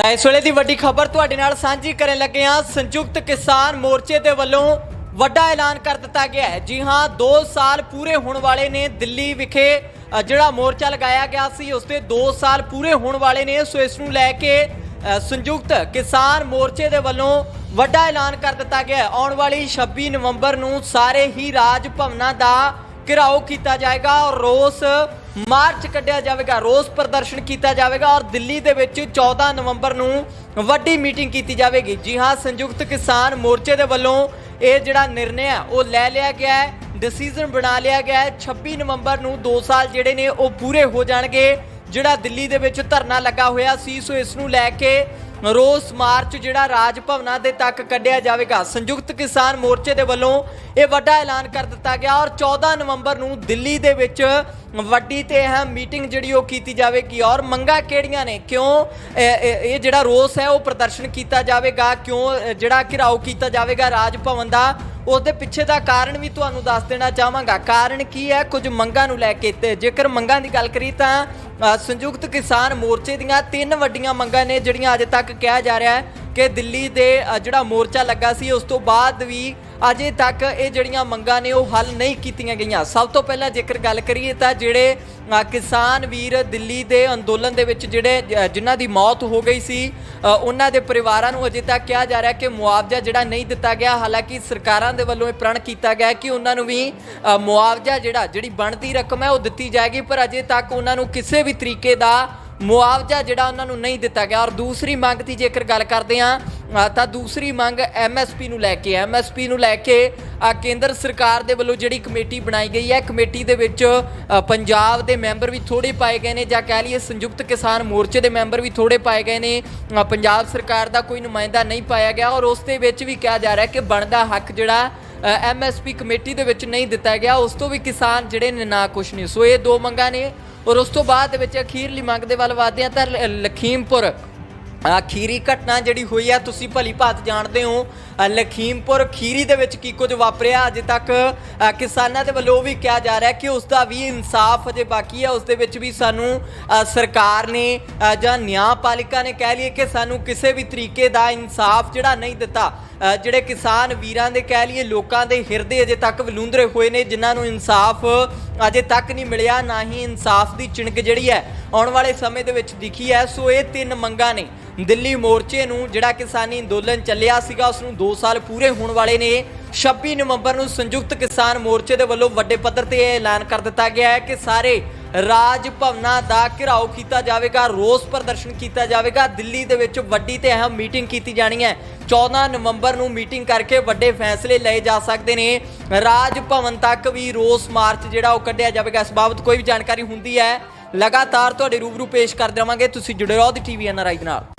ਤਾਂ ਇਸ ਵੇਲੇ ਦੀ ਵੱਡੀ ਖਬਰ ਤੁਹਾਡੇ ਨਾਲ ਸਾਂਝੀ ਕਰਨ ਲੱਗੇ ਹਾਂ। ਸੰਯੁਕਤ ਕਿਸਾਨ ਮੋਰਚੇ ਦੇ ਵੱਲੋਂ ਵੱਡਾ ਐਲਾਨ ਕਰ ਦਿੱਤਾ ਗਿਆ ਹੈ। ਜੀ ਹਾਂ 2 ਸਾਲ ਪੂਰੇ ਹੋਣ ਵਾਲੇ ਨੇ ਦਿੱਲੀ ਵਿਖੇ ਜਿਹੜਾ ਮੋਰਚਾ ਲਗਾਇਆ ਗਿਆ ਸੀ, ਉਸ ਤੇ 2 ਸਾਲ ਪੂਰੇ ਹੋਣ ਵਾਲੇ ਨੇ। ਸੋ ਇਸ ਨੂੰ ਲੈ ਕੇ ਸੰਯੁਕਤ ਕਿਸਾਨ ਮੋਰਚੇ ਦੇ ਵੱਲੋਂ ਵੱਡਾ ਐਲਾਨ ਕਰ ਦਿੱਤਾ ਗਿਆ ਹੈ। ਆਉਣ ਵਾਲੀ 26 ਨਵੰਬਰ ਨੂੰ ਸਾਰੇ ਹੀ ਰਾਜ ਭਵਨਾਂ ਦਾ ਘਿਰਾਓ ਕੀਤਾ ਜਾਏਗਾ ਔਰ ਰੋਸ ਮਾਰਚ ਕੱਢਿਆ ਜਾਵੇਗਾ, ਰੋਸ ਪ੍ਰਦਰਸ਼ਨ ਕੀਤਾ ਜਾਵੇਗਾ ਔਰ ਦਿੱਲੀ ਦੇ ਵਿੱਚ 14 ਨਵੰਬਰ ਨੂੰ ਵੱਡੀ ਮੀਟਿੰਗ ਕੀਤੀ ਜਾਵੇਗੀ। ਜੀ ਹਾਂ, ਸੰਯੁਕਤ ਕਿਸਾਨ ਮੋਰਚੇ ਦੇ ਵੱਲੋਂ ਇਹ ਜਿਹੜਾ ਨਿਰਣੈ ਹੈ, ਉਹ ਲੈ ਲਿਆ ਗਿਆ ਹੈ ਡਿਸੀਜਨ ਬਣਾ ਲਿਆ ਗਿਆ ਹੈ। 26 ਨਵੰਬਰ ਨੂੰ 2 ਸਾਲ ਜਿਹੜੇ ਨੇ, ਉਹ ਪੂਰੇ ਹੋ ਜਾਣਗੇ। ਜਿਹੜਾ ਦਿੱਲੀ ਦੇ ਵਿੱਚ ਧਰਨਾ ਲੱਗਾ ਹੋਇਆ ਸੀ, ਸੋ ਇਸ ਨੂੰ ਲੈ ਕੇ ਰੋਸ ਮਾਰਚ ਜਿਹੜਾ ਰਾਜ ਭਵਨਾਂ ਦੇ ਤੱਕ ਕੱਢਿਆ ਜਾਵੇਗਾ। ਸੰਯੁਕਤ ਕਿਸਾਨ ਮੋਰਚੇ ਦੇ ਵੱਲੋਂ ਇਹ ਵੱਡਾ ਐਲਾਨ ਕਰ ਦਿੱਤਾ ਗਿਆ ਔਰ 14 ਨਵੰਬਰ ਨੂੰ ਦਿੱਲੀ ਦੇ ਵਿੱਚ ਵੱਡੀ ਤੇ ਅਹਿਮ ਮੀਟਿੰਗ ਜਿਹੜੀ ਉਹ ਕੀਤੀ ਜਾਵੇਗੀ ਔਰ ਮੰਗਾ ਕਿਹੜੀਆਂ ਨੇ? ਕਿਉਂ ਇਹ- ਜਿਹੜਾ ਰੋਸ ਹੈ ਉਹ ਪ੍ਰਦਰਸ਼ਨ ਕੀਤਾ ਜਾਵੇਗਾ? ਕਿਉਂ ਜਿਹੜਾ ਘਿਰਾਓ ਕੀਤਾ ਜਾਵੇਗਾ ਰਾਜ ਭਵਨ ਦਾ? ਉਸ ਦੇ ਪਿੱਛੇ ਦਾ ਕਾਰਨ ਵੀ ਤੁਹਾਨੂੰ ਦੱਸ ਦੇਣਾ ਚਾਹਾਂਗਾ। ਕਾਰਨ ਕੀ ਹੈ? ਕੁਝ ਮੰਗਾਂ ਨੂੰ ਲੈ ਕੇ ਤੇ ਜੇਕਰ ਮੰਗਾਂ ਦੀ ਗੱਲ ਕਰੀ ਤਾਂ ਸੰਯੁਕਤ ਕਿਸਾਨ ਮੋਰਚੇ ਦੀਆਂ ਤਿੰਨ ਵੱਡੀਆਂ ਮੰਗਾਂ ਨੇ ਜਿਹੜੀਆਂ ਅਜੇ ਤੱਕ ਕਿਹਾ ਜਾ ਰਿਹਾ ਹੈ ਕਿ ਦਿੱਲੀ ਦੇ ਜਿਹੜਾ ਮੋਰਚਾ ਲੱਗਾ ਸੀ, ਉਸ ਤੋਂ ਬਾਅਦ ਵੀ ਅਜੇ ਤੱਕ ਇਹ ਜਿਹੜੀਆਂ ਮੰਗਾਂ ਨੇ ਉਹ ਹੱਲ ਨਹੀਂ ਕੀਤੀਆਂ ਗਈਆਂ। ਸਭ ਤੋਂ ਪਹਿਲਾਂ ਜੇਕਰ ਗੱਲ ਕਰੀਏ ਤਾਂ ਜਿਹੜੇ ਕਿਸਾਨ ਵੀਰ ਦਿੱਲੀ ਦੇ ਅੰਦੋਲਨ ਦੇ ਵਿੱਚ ਜਿਹੜੇ ਜਿਨ੍ਹਾਂ ਦੀ ਮੌਤ ਹੋ ਗਈ ਸੀ ਉਹਨਾਂ ਦੇ ਪਰਿਵਾਰਾਂ ਨੂੰ ਅਜੇ ਤੱਕ ਕਿਹਾ ਜਾ ਰਿਹਾ ਕਿ ਮੁਆਵਜ਼ਾ ਜਿਹੜਾ ਨਹੀਂ ਦਿੱਤਾ ਗਿਆ। ਹਾਲਾਂਕਿ ਸਰਕਾਰਾਂ ਦੇ ਵੱਲੋਂ ਇਹ ਪ੍ਰਣ ਕੀਤਾ ਗਿਆ ਕਿ ਉਹਨਾਂ ਨੂੰ ਵੀ ਮੁਆਵਜ਼ਾ ਜਿਹੜਾ, ਜਿਹੜੀ ਬਣਦੀ ਰਕਮ ਹੈ ਉਹ ਦਿੱਤੀ ਜਾਏਗੀ, ਪਰ ਅਜੇ ਤੱਕ ਉਹਨਾਂ ਨੂੰ ਕਿਸੇ ਵੀ ਤਰੀਕੇ ਦਾ ਮੁਆਵਜ਼ਾ ਜਿਹੜਾ ਉਹਨਾਂ ਨੂੰ ਨਹੀਂ ਦਿੱਤਾ ਗਿਆ ਔਰ ਦੂਸਰੀ ਮੰਗ ਦੀ ਜੇਕਰ ਗੱਲ ਕਰਦੇ ਹਾਂ ਤਾਂ ਦੂਸਰੀ ਮੰਗ ਐਮਐਸਪੀ ਨੂੰ ਲੈ ਕੇ ਐਮਐਸਪੀ ਨੂੰ ਲੈ ਕੇ ਕੇਂਦਰ ਸਰਕਾਰ ਦੇ ਵੱਲੋਂ ਜਿਹੜੀ ਕਮੇਟੀ ਬਣਾਈ ਗਈ ਹੈ, ਕਮੇਟੀ ਦੇ ਵਿੱਚ ਪੰਜਾਬ ਦੇ ਮੈਂਬਰ ਵੀ ਥੋੜੇ ਪਾਏ ਗਏ ਨੇ ਜਾਂ ਕਹਿ ਲਈਏ ਸੰਯੁਕਤ ਕਿਸਾਨ ਮੋਰਚੇ ਦੇ ਮੈਂਬਰ ਵੀ ਥੋੜੇ ਪਾਏ ਗਏ ਨੇ। ਪੰਜਾਬ ਸਰਕਾਰ ਦਾ ਕੋਈ ਨੁਮਾਇੰਦਾ ਨਹੀਂ ਪਾਇਆ ਗਿਆ ਔਰ ਉਸ ਦੇ ਵਿੱਚ ਵੀ ਕਿਹਾ ਜਾ ਰਿਹਾ ਕਿ ਬਣਦਾ ਹੱਕ ਜਿਹੜਾ ਐਮਐਸਪੀ ਕਮੇਟੀ ਦੇ ਵਿੱਚ ਨਹੀਂ ਦਿੱਤਾ ਗਿਆ। ਉਸ ਤੋਂ ਵੀ ਕਿਸਾਨ ਜਿਹੜੇ ਨੇ ਨਾ ਕੁਛ ਨਹੀਂ ਸੋ ਇਹ ਦੋ ਮੰਗਾਂ ਨੇ। ਔਰ ਉਸ ਤੋਂ ਬਾਅਦ ਦੇ ਵਿੱਚ ਅਖੀਰਲੀ ਮੰਗ ਦੇ ਵੱਲ ਵਧਦੇ ਹਾਂ ਤਾਂ ਲਖੀਮਪੁਰ। ਅਖੀਰੀ ਘਟਨਾ ਜਿਹੜੀ ਹੋਈ ਆ, ਤੁਸੀਂ ਭਲੀ ਭਾਤ ਜਾਣਦੇ ਹੋ। ਲਖੀਮਪੁਰ ਖੀਰੀ ਦੇ ਵਿੱਚ ਕੀ ਕੁਝ ਵਾਪਰਿਆ? ਅਜੇ ਤੱਕ ਕਿਸਾਨਾਂ ਦੇ ਵੱਲੋਂ ਵੀ ਕਿਹਾ ਜਾ ਰਿਹਾ ਕਿ ਉਸ ਦਾ ਵੀ ਇਨਸਾਫ ਅਜੇ ਬਾਕੀ ਹੈ। ਉਸ ਦੇ ਵਿੱਚ ਵੀ ਸਾਨੂੰ ਸਰਕਾਰ ਨੇ ਅ, ਜਾਂ ਨਿਆਂਪਾਲਿਕਾ ਨੇ ਕਹਿ ਲਈਏ ਕਿ ਸਾਨੂੰ ਕਿਸੇ ਵੀ ਤਰੀਕੇ ਦਾ ਇਨਸਾਫ ਜਿਹੜਾ ਨਹੀਂ ਦਿੱਤਾ। ਜਿਹੜੇ ਕਿਸਾਨ ਵੀਰਾਂ ਦੇ ਕਹਿ ਲਈਏ ਲੋਕਾਂ ਦੇ ਹਿਰਦੇ ਅਜੇ ਤੱਕ ਵਲੂੰਦਰੇ ਹੋਏ ਨੇ ਜਿਨ੍ਹਾਂ ਨੂੰ ਇਨਸਾਫ ਅਜੇ ਤੱਕ ਨਹੀਂ ਮਿਲਿਆ ਨਾ ਹੀ ਇਨਸਾਫ ਦੀ ਚਿਣਕ ਜਿਹੜੀ ਹੈ ਆਉਣ ਵਾਲੇ ਸਮੇਂ ਦੇ ਵਿੱਚ ਦਿਖੀ ਹੈ। ਸੋ ਇਹ ਤਿੰਨ ਮੰਗਾਂ ਨੇ। ਦਿੱਲੀ ਮੋਰਚੇ ਨੂੰ ਜਿਹੜਾ ਕਿਸਾਨੀ ਅੰਦੋਲਨ ਚੱਲਿਆ ਸੀਗਾ ਉਸ ਨੂੰ 2 ਸਾਲ ਪੂਰੇ ਹੋਣ ਵਾਲੇ ਨੇ। 26 ਨਵੰਬਰ ਨੂੰ ਸੰਯੁਕਤ ਕਿਸਾਨ ਮੋਰਚੇ ਦੇ ਵੱਲੋਂ ਵੱਡੇ ਪੱਧਰ ਤੇ ਇਹ ਐਲਾਨ ਕਰ ਦਿੱਤਾ ਗਿਆ ਹੈ ਕਿ ਸਾਰੇ ਰਾਜ ਭਵਨਾਂ ਦਾ ਘਿਰਾਓ ਕੀਤਾ ਜਾਵੇਗਾ, ਰੋਸ ਪ੍ਰਦਰਸ਼ਨ ਕੀਤਾ ਜਾਵੇਗਾ। ਦਿੱਲੀ ਦੇ ਵਿੱਚ ਵੱਡੀ ਤੇ ਅਹਿਮ ਮੀਟਿੰਗ ਕੀਤੀ ਜਾਣੀ ਹੈ। 14 ਨਵੰਬਰ ਨੂੰ ਮੀਟਿੰਗ ਕਰਕੇ ਵੱਡੇ ਫੈਸਲੇ ਲਏ ਜਾ ਸਕਦੇ ਨੇ। ਰਾਜ ਭਵਨ ਤੱਕ ਵੀ ਰੋਸ ਮਾਰਚ ਜਿਹੜਾ ਉਹ ਕੱਢਿਆ ਜਾਵੇਗਾ, ਇਸ ਬਾਬਤ ਕੋਈ ਵੀ ਜਾਣਕਾਰੀ ਹੁੰਦੀ ਹੈ। ਲਗਾਤਾਰ ਤੁਹਾਡੇ ਰੂਬਰੂ ਪੇਸ਼ ਕਰ ਦੇਵਾਂਗੇ। ਤੁਸੀਂ ਜੁੜੇ ਰਹੋ ਦੀ ਟੀਵੀ ਐਨਆਰਆਈ ਦੇ ਨਾਲ।